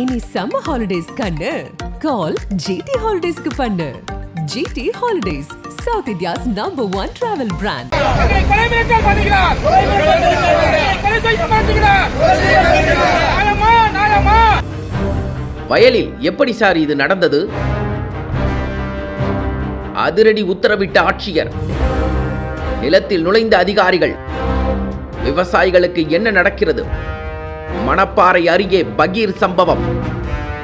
இனி summer holidays கண்ணு. Call GT ஹாலிடேஸ்க்கு பண்ணு. GD holidays south India's number one travel brand வயலில் எப்படி சார் இது நடந்தது? அதிரடி உத்தரவிட்ட ஆட்சியர். நிலத்தில் நுழைந்த அதிகாரிகள். விவசாயிகளுக்கு என்ன நடக்கிறது? மணப்பாறை அருகே பகீர் சம்பவம்.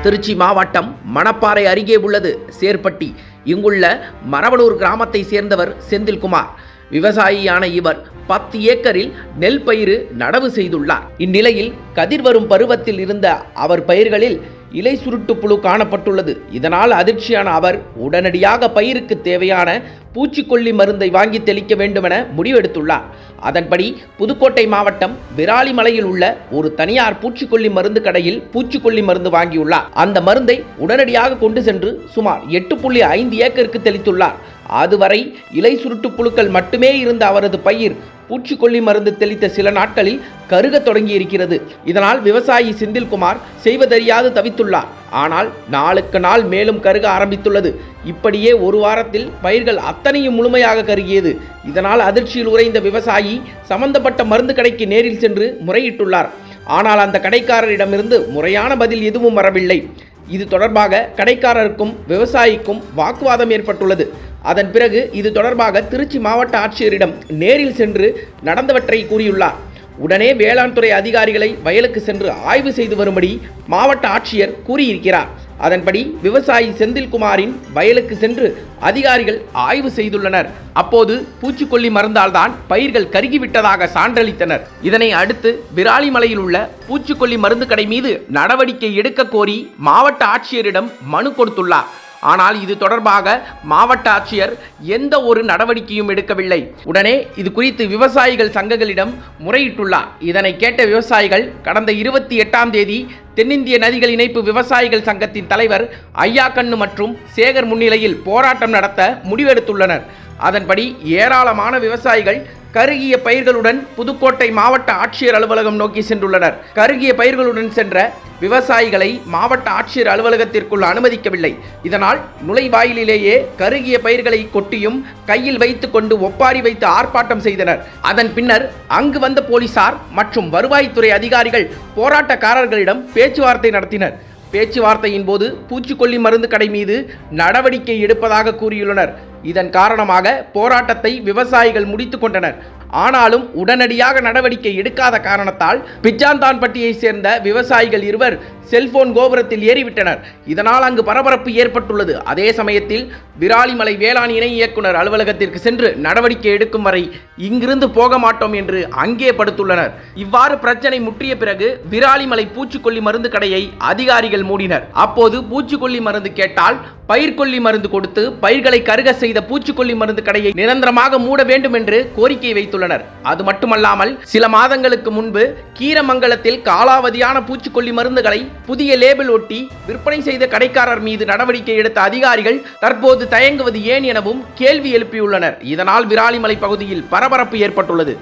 திருச்சி மாவட்டம் மணப்பாறை அருகே உள்ளது. சேர்பட்டி. இங்குள்ள மரவலூர் கிராமத்தை சேர்ந்தவர் செந்தில்குமார். விவசாயியான இவர் பத்து ஏக்கரில் நெல் பயிறு நடவு செய்துள்ளார். இந்நிலையில் கதிர் வரும் பருவத்தில் இருந்த அவர் பயிர்களில் இலை சுருட்டு புழு காணப்பட்டுள்ளது. இதனால் அதிர்ச்சியான அவர் உடனடியாக பயிருக்கு தேவையான பூச்சிக்கொல்லி மருந்தை வாங்கி தெளிக்க வேண்டுமென முடிவெடுத்துள்ளார். அதன்படி புதுக்கோட்டை மாவட்டம் விராலிமலையில் உள்ள ஒரு தனியார் பூச்சிக்கொல்லி மருந்து கடையில் பூச்சிக்கொல்லி மருந்து வாங்கியுள்ளார். அந்த மருந்தை உடனடியாக கொண்டு சென்று சுமார் எட்டு புள்ளி ஐந்து ஏக்கருக்கு தெளித்துள்ளார். அதுவரை இலை சுருட்டு புழுக்கள் மட்டுமே இருந்த அவரது பயிர் பூச்சிக்கொல்லி மருந்து தெளித்த சில நாட்களில் கருகத் தொடங்கியிருக்கிறது. இதனால் விவசாயி செந்தில்குமார் செய்வதறியாது தவித்துள்ளார். ஆனால் நாளுக்கு நாள் மேலும் கருக ஆரம்பித்துள்ளது. இப்படியே ஒரு வாரத்தில் பயிர்கள் அத்தனையும் முழுமையாக கருகியது. இதனால் அதிர்ச்சியில் உறைந்த விவசாயி சம்பந்தப்பட்ட மருந்து கடைக்கு நேரில் சென்று முறையிட்டுள்ளார். ஆனால் அந்த கடைக்காரரிடமிருந்து முறையான பதில் எதுவும் வரவில்லை. இது தொடர்பாக கடைக்காரருக்கும் விவசாயிக்கும் வாக்குவாதம் ஏற்பட்டுள்ளது. அதன் பிறகு இது தொடர்பாக திருச்சி மாவட்ட ஆட்சியரிடம் நேரில் சென்று நடந்தவற்றை கூறியுள்ளார். உடனே வேளாண் துறை அதிகாரிகளை வயலுக்கு சென்று ஆய்வு செய்து வரும்படி மாவட்ட ஆட்சியர் கூறியிருக்கிறார். அதன்படி விவசாயி செந்தில்குமாரின் வயலுக்கு சென்று அதிகாரிகள் ஆய்வு செய்துள்ளனர். அப்போது பூச்சிக்கொல்லி மருந்தால்தான் பயிர்கள் கருகிவிட்டதாக சான்றளித்தனர். இதனை அடுத்து விராலிமலையில் உள்ள பூச்சிக்கொல்லி மருந்து கடை மீது நடவடிக்கை எடுக்க கோரி மாவட்ட ஆட்சியரிடம் மனு கொடுத்துள்ளார். ஆனால் இது தொடர்பாக மாவட்ட ஆட்சியர் எந்த ஒரு நடவடிக்கையும் எடுக்கவில்லை. உடனே இது குறித்து விவசாயிகள் சங்கங்களிடம் முறையிட்டுள்ளார். இதனை கேட்ட விவசாயிகள் கடந்த இருபத்தி எட்டாம் தேதி தென்னிந்திய நதிகள் இணைப்பு விவசாயிகள் சங்கத்தின் தலைவர் ஐயாக்கண்ணு மற்றும் சேகர் முன்னிலையில் போராட்டம் நடத்த முடிவெடுத்துள்ளனர். அதன்படி ஏராளமான விவசாயிகள் கருகிய பயிர்களுடன் புதுக்கோட்டை மாவட்ட ஆட்சியர் அலுவலகம் நோக்கி சென்றுள்ளனர். கருகிய பயிர்களுடன் சென்ற விவசாயிகளை மாவட்ட ஆட்சியர் அலுவலகத்திற்குள் அனுமதிக்கவில்லை. இதனால் நுழைவாயிலிலேயே கருகிய பயிர்களை கொட்டியும் கையில் வைத்து கொண்டு ஒப்பாரி வைத்து ஆர்ப்பாட்டம் செய்தனர். அதன் பின்னர் அங்கு வந்த போலீசார் மற்றும் வருவாய்த்துறை அதிகாரிகள் போராட்டக்காரர்களிடம் பேச்சுவார்த்தை நடத்தினர். பேச்சுவார்த்தையின் போது பூச்சிக்கொல்லி மருந்து கடை மீது நடவடிக்கை எடுப்பதாக கூறியுள்ளனர். இதன் காரணமாக போராட்டத்தை விவசாயிகள் முடித்துக் கொண்டனர். ஆனாலும் உடனடியாக நடவடிக்கை எடுக்காத காரணத்தால் பிச்சாந்தான்பட்டியை சேர்ந்த விவசாயிகள் இருவர் செல்போன் கோபுரத்தில் ஏறிவிட்டனர். இதனால் அங்கு பரபரப்பு ஏற்பட்டுள்ளது. அதே சமயத்தில் விராலிமலை வேளாண் இணை இயக்குனர் அலுவலகத்திற்கு சென்று நடவடிக்கை எடுக்கும் வரை இங்கிருந்து போக மாட்டோம் என்று அங்கே படுத்துள்ளனர். இவ்வாறு பிரச்சனை முற்றிய பிறகு விராலிமலை பூச்சிக்கொல்லி மருந்து கடையை அதிகாரிகள் மூடினர். அப்போது பூச்சிக்கொல்லி மருந்து கேட்டால் பயிர்கொல்லி மருந்து கொடுத்து பயிர்களை கருக செய்த பூச்சிக்கொல்லி மருந்து கடையை நிரந்தரமாக மூட வேண்டும் என்று கோரிக்கை வைத்துள்ளனர். அது மட்டுமல்லாமல் சில மாதங்களுக்கு முன்பு கீரமங்கலத்தில் காலாவதியான பூச்சிக்கொல்லி மருந்துகளை புதிய லேபிள் ஒட்டி விற்பனை செய்த கடைக்காரர் மீது நடவடிக்கை எடுத்த அதிகாரிகள் தற்போது தயங்குவது ஏன் எனவும் கேள்வி எழுப்பியுள்ளனர். இதனால் விராலிமலை பகுதியில் பரபரப்பு ஏற்பட்டுள்ளது.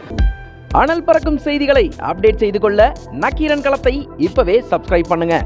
அனல் பறக்கும் செய்திகளை அப்டேட் செய்து கொள்ள நக்கீரன் களத்தை இப்பவே சப்ஸ்கிரைப் பண்ணுங்க.